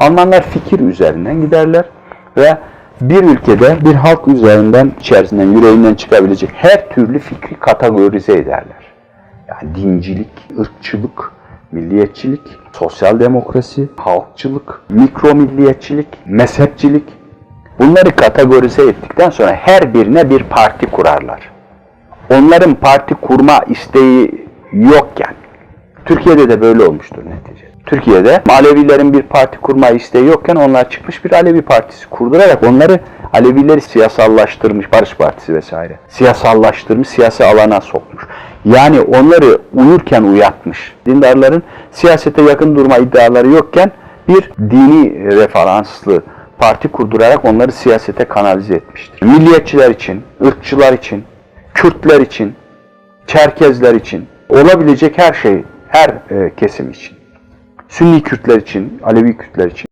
Almanlar fikir üzerinden giderler ve bir ülkede bir halk üzerinden içerisinden yüreğinden çıkabilecek her türlü fikri kategorize ederler. Yani dincilik, ırkçılık, milliyetçilik, sosyal demokrasi, halkçılık, mikro milliyetçilik, mezhepçilik bunları kategorize ettikten sonra her birine bir parti kurarlar. Onların parti kurma isteği yokken Türkiye'de de böyle olmuştur neticede. Türkiye'de Alevilerin bir parti kurma isteği yokken onlar çıkmış bir Alevi partisi kurdurarak onları Alevileri siyasallaştırmış, Barış Partisi vesaire. Siyasallaştırmış, siyasi alana sokmuş. Yani onları uyurken uyatmış. Dindarların siyasete yakın durma iddiaları yokken bir dini referanslı parti kurdurarak onları siyasete kanalize etmiştir. Milliyetçiler için, ırkçılar için, Kürtler için, Çerkezler için, olabilecek her şey, her e, kesim için. Sünni Kürtler için, Alevi Kürtler için.